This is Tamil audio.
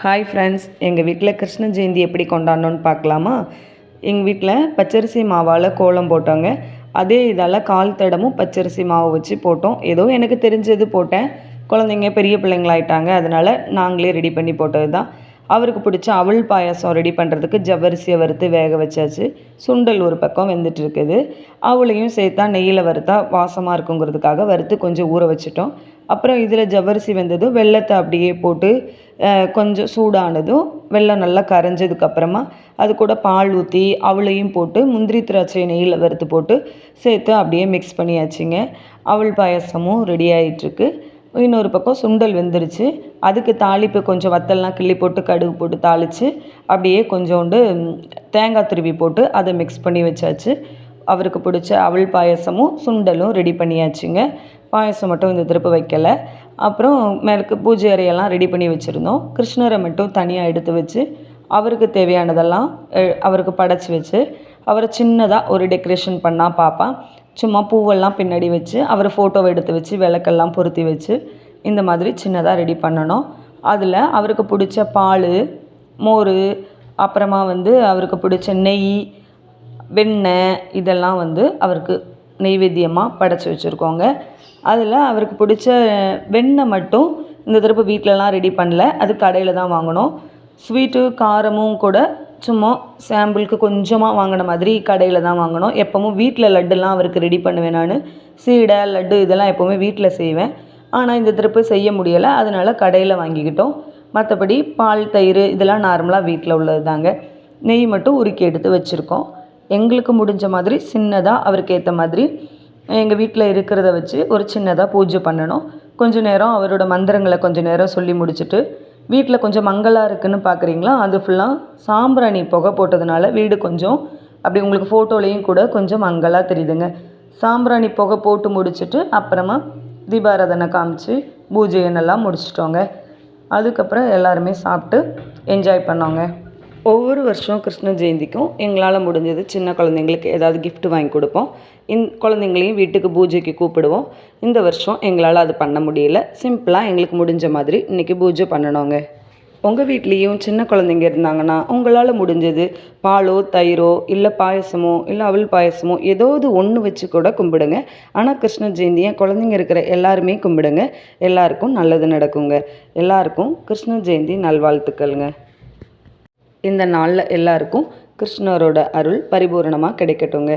ஹாய் ஃப்ரெண்ட்ஸ் எங்கள் வீட்டில் கிருஷ்ண ஜெயந்தி எப்படி கொண்டாடணும்னு பார்க்கலாமா? எங்கள் வீட்டில் பச்சரிசி மாவால் கோலம் போட்டோங்க. அதே இதால் கால் தடமும் பச்சரிசி மாவு வச்சு போட்டோம். ஏதோ எனக்கு தெரிஞ்சது போட்டேன். குழந்தைங்க பெரிய பிள்ளைங்களாயிட்டாங்க. அதனால் நாங்களே ரெடி பண்ணி போட்டது தான் அவருக்கு பிடிச்ச அவள் பாயாசம் ரெடி பண்ணுறதுக்கு ஜவ்வரிசியை வறுத்து வேக வச்சாச்சு. சுண்டல் ஒரு பக்கம் வெந்துட்டு இருக்குது அவளையும் சேர்த்தா நெய்யில் வறுத்தா வாசமாக இருக்குங்கிறதுக்காக வறுத்து கொஞ்சம் ஊற வச்சுட்டோம். அப்புறம் இதில் ஜவ்வரிசி வெந்ததும் வெள்ளத்தை அப்படியே போட்டு கொஞ்சம் சூடானதும் வெள்ளம் நல்லா கரைஞ்சதுக்கப்புறமா அது கூட பால் ஊற்றி அவளையும் போட்டு முந்திரி திராட்சை நெய்யில் வறுத்து போட்டு சேர்த்து அப்படியே மிக்ஸ் பண்ணியாச்சுங்க. அவள் பாயாசமும் ரெடி ஆகிட்டுருக்கு இன்னொரு பக்கம் சுண்டல் வெந்துருச்சு. அதுக்கு தாளிப்பு கொஞ்சம் வத்தல்லாம் கிள்ளி போட்டு கடுகு போட்டு தாளித்து அப்படியே கொஞ்சோண்டு தேங்காய் துருவி போட்டு அதை மிக்ஸ் பண்ணி வச்சாச்சு. அவருக்கு பிடிச்ச அவள் பாயசமும் சுண்டலும் ரெடி பண்ணியாச்சுங்க. பாயசம் மட்டும் இந்த திருப்பு வைக்கலை. அப்புறம் மேற்கு பூஜை அறையெல்லாம் ரெடி பண்ணி வச்சுருந்தோம். கிருஷ்ணரை மட்டும் தனியாக எடுத்து வச்சு அவருக்கு தேவையானதெல்லாம் அவருக்கு படைச்சி வச்சு அவரை சின்னதாக ஒரு டெக்கரேஷன் பண்ணால் பார்ப்பான் சும்மா பூவெல்லாம் பின்னாடி வச்சு அவர் ஃபோட்டோவை எடுத்து வச்சு விளக்கெல்லாம் பொருத்தி வச்சு இந்த மாதிரி சின்னதாக ரெடி பண்ணணும். அதில் அவருக்கு பிடிச்ச பால் மோர் அப்புறமா வந்து அவருக்கு பிடிச்ச நெய் வெண்ணெய் இதெல்லாம் வந்து அவருக்கு நெய்வேத்தியமாக படைச்சி வச்சுருக்கோங்க. அதில் அவருக்கு பிடிச்ச வெண்ணெய் மட்டும் இந்த தடவை வீட்டிலலாம் ரெடி பண்ணல. அது கடையில் தான் வாங்கினோம் ஸ்வீட்டு காரமும் கூட சும்மா சாம்பிளுக்கு கொஞ்சமாக வாங்கின மாதிரி கடையில் தான் வாங்கினோம் எப்போவும் வீட்டில் லட்டுலாம் அவருக்கு ரெடி பண்ணுவேன் நான். சீடை லட்டு இதெல்லாம் எப்போவுமே வீட்டில் செய்வேன். ஆனால் இந்த திருப்பு செய்ய முடியலை. அதனால் கடையில் வாங்கிக்கிட்டோம். மற்றபடி பால் தயிர் இதெல்லாம் நார்மலாக வீட்டில் உள்ளது தாங்க நெய் மட்டும் உருக்கி எடுத்து வச்சுருக்கோம். எங்களுக்கு முடிஞ்ச மாதிரி சின்னதாக அவருக்கு ஏற்ற மாதிரி எங்கள் வீட்டில் இருக்கிறத வச்சு ஒரு சின்னதாக பூஜை பண்ணணும். கொஞ்சம் நேரம் அவரோட மந்திரங்களை கொஞ்சம் நேரம் சொல்லி முடிச்சுட்டு வீட்டில் கொஞ்சம் மங்கலாக இருக்குன்னு பார்க்குறீங்களா? அது ஃபுல்லாக சாம்பிராணி புகை போட்டதுனால வீடு கொஞ்சம் அப்படி உங்களுக்கு ஃபோட்டோலேயும் கூட கொஞ்சம் மங்கலாக தெரியுதுங்க. சாம்பிராணி புகை போட்டு முடிச்சுட்டு அப்புறமா தீபாராதனை காமிச்சு பூஜையனெல்லாம் முடிச்சிட்டோங்க. அதுக்கப்புறம் எல்லாருமே சாப்பிட்டு என்ஜாய் பண்ணோங்க. ஒவ்வொரு வருஷம் கிருஷ்ண ஜெயந்திக்கும் எங்களால் முடிஞ்சது சின்ன குழந்தைங்களுக்கு ஏதாவது கிஃப்ட் வாங்கி கொடுப்போம். இந் குழந்தைங்களையும் வீட்டுக்கு பூஜைக்கு கூப்பிடுவோம். இந்த வருஷம் எங்களால் அது பண்ண முடியல. சிம்பிளாக எங்களுக்கு முடிஞ்ச மாதிரி இன்றைக்கி பூஜை பண்ணணுங்க. உங்கள் வீட்லேயும் சின்ன குழந்தைங்க இருந்தாங்கன்னா உங்களால் முடிஞ்சது பாலோ தயிரோ இல்லை பாயசமோ இல்லை அவள் பாயசமோ ஏதாவது ஒன்று வச்சு கூட கும்பிடுங்க. ஆனால் கிருஷ்ண ஜெயந்தியை குழந்தைங்க இருக்கிற எல்லாருமே கும்பிடுங்க. எல்லாருக்கும் நல்லது நடக்குங்க. எல்லாருக்கும் கிருஷ்ண ஜெயந்தி நல்வாழ்த்துக்கள்ங்க. இந்த நாளில் எல்லாருக்கும் கிருஷ்ணரோட அருள் பரிபூரணமாக கிடைக்கட்டுங்க.